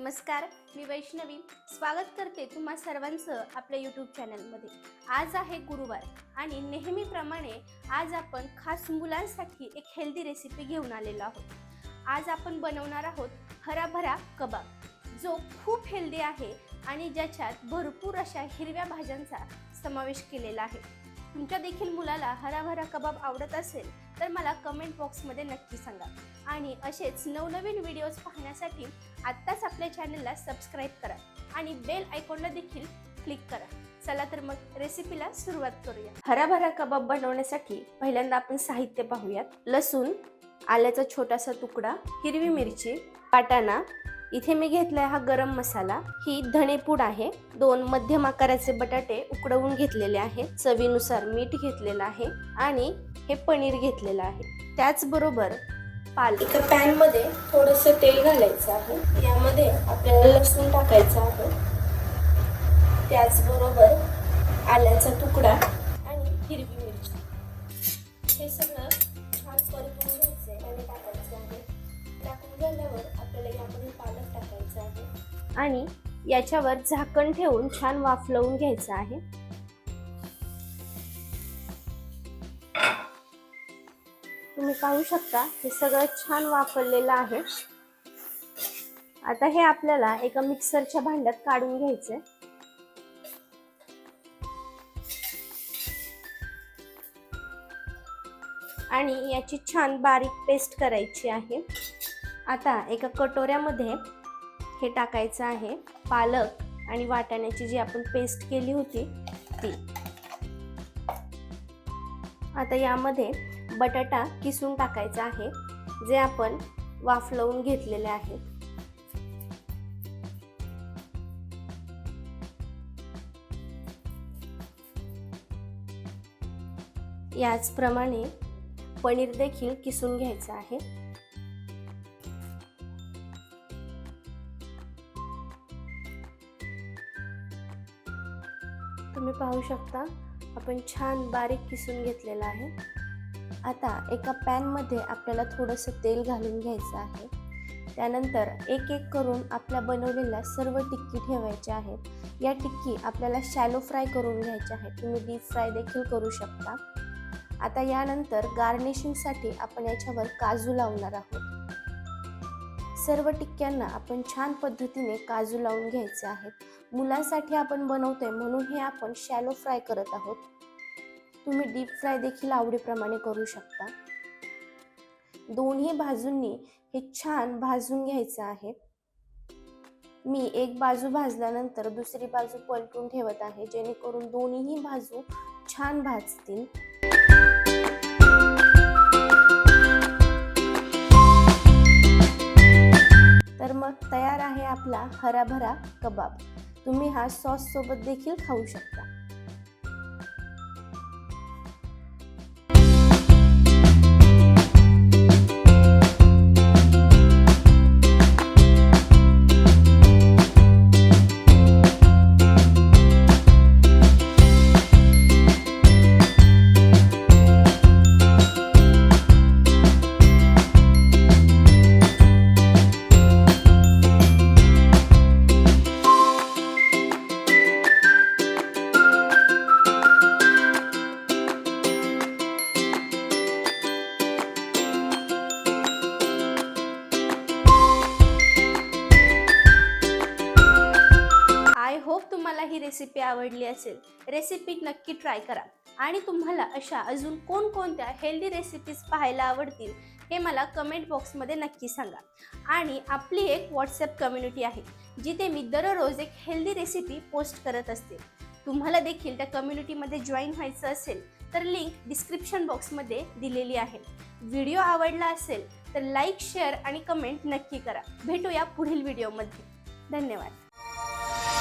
नमस्कार मी वैष्णवी. स्वागत करते तुम्हा सर्वांचं आपल्या यूट्यूब चॅनलमध्ये आज आहे गुरुवार आणि नेहमीप्रमाणे आज आपण खास मुलांसाठी एक हेल्दी रेसिपी घेऊन आलेलो आहोत. आज आपण बनवणार आहोत हराभरा कबाब जो खूप हेल्दी आहे आणि ज्याच्यात भरपूर अशा हिरव्या भाज्यांचा समावेश केलेला आहे. तुमच्या देखील मुलाला हराभरा कबाब आवडत असेल तर मला कमेंट बॉक्समध्ये नक्की सांगा. आणि असेच नवनवीन व्हिडिओज पाहण्यासाठी आत्ताच आपल्या चॅनलला सबस्क्राईब करा. आणि बेल आयकॉनला देखील क्लिक करा. चला तर मग रेसिपीला सुरुवात करूया. हराभरा कबाब बनवण्यासाठी पहिल्यांदा आपण साहित्य पाहूयात. लसूण आल्याचा छोटासा तुकडा हिरवी मिरची वाटाणा इथे मी घेतलाय हा गरम मसाला. ही धणेपूड आहे. दोन मध्यम आकाराचे बटाटे उकडवून घेतलेले आहेत. चवीनुसार मीठ घेतलेलं आहे आणि हे पनीर घेतलेलं आहे. त्याचबरोबर पाल एका पॅनमध्ये थोडस तेल घालायचं आहे. यामध्ये आपल्याला लसूण टाकायचं आहे. त्याचबरोबर आल्याचा तुकडा आणि हिरवी मिरची. हे सगळं छान परतून घ्यायचं आणि टाकायचं. झाल्यावर आपल्याला यामध्ये पालक टाकायचं आहे. आणि याच्यावर झाकण ठेवून छान वाफलवून घ्यायचं आहे. तुम्ही पाहू शकता हे सगळं छान वापरलेलं आहे. आता हे आपल्याला एका मिक्सरच्या भांड्यात काढून घ्यायचंय. आणि याची छान बारीक पेस्ट करायची आहे. आता एका कटोऱ्यामध्ये हे टाकायचं आहे पालक आणि वाटाण्याची जी आपण पेस्ट केली होती ती. आता यामध्ये बटाटा किसून टाकायचा आहे जे आपण वाफलवून घेतलेले आहेत याचप्रमाणे पनीर देखील किसून घ्यायचं आहे. तुम्ही पाहू शकता आपण छान बारीक किसून घेतलेला आहे. आता एका पॅनमध्ये आपल्याला थोडंसं तेल घालून घ्यायचं आहे. त्यानंतर एक एक करून आपल्या बनवलेल्या सर्व टिक्की ठेवायच्या आहेत. या टिक्की आपल्याला शॅलो फ्राय करून घ्यायच्या आहेत. तुम्ही डीप फ्राय देखील करू शकता. आता यानंतर गार्निशिंगसाठी आपण याच्यावर काजू लावणार आहोत. सर्व टिक्क्यांना आपण छान पद्धतीने काजू लावून घ्यायचे आहेत. मुलांसाठी आपण बनवतोय म्हणून हे आपण शॅलो फ्राय करत आहोत. तुम्ही डीप फ्राय देखील आवडीप्रमाणे करू शकता. दोन्ही बाजूंनी हे छान भाजून घ्यायचं आहे. मी एक बाजू भाजल्यानंतर दुसरी बाजू पलटून ठेवत आहे जेणेकरून दोन्हीही बाजू छान भाजतील. हराभरा कबाब. तुम्ही हा सॉस सोबत देखील खाऊ शकता. होप तुम्हाला ही रेसिपी आवडली असेल रेसिपी नक्की ट्राय करा. आणि तुम्हाला अशा अजून कोणकोणत्या हेल्दी रेसिपीज पाहायला आवडतील हे मला कमेंट बॉक्समध्ये नक्की सांगा. आणि आपली एक व्हॉट्सअप कम्युनिटी आहे जिथे मी दररोज एक हेल्दी रेसिपी पोस्ट करत असते. तुम्हाला देखील त्या कम्युनिटीमध्ये जॉईन व्हायचं असेल तर लिंक डिस्क्रिप्शन बॉक्समध्ये दिलेली आहे. व्हिडिओ आवडला असेल तर लाईक शेअर आणि कमेंट नक्की करा. भेटूया पुढील व्हिडिओमध्ये धन्यवाद.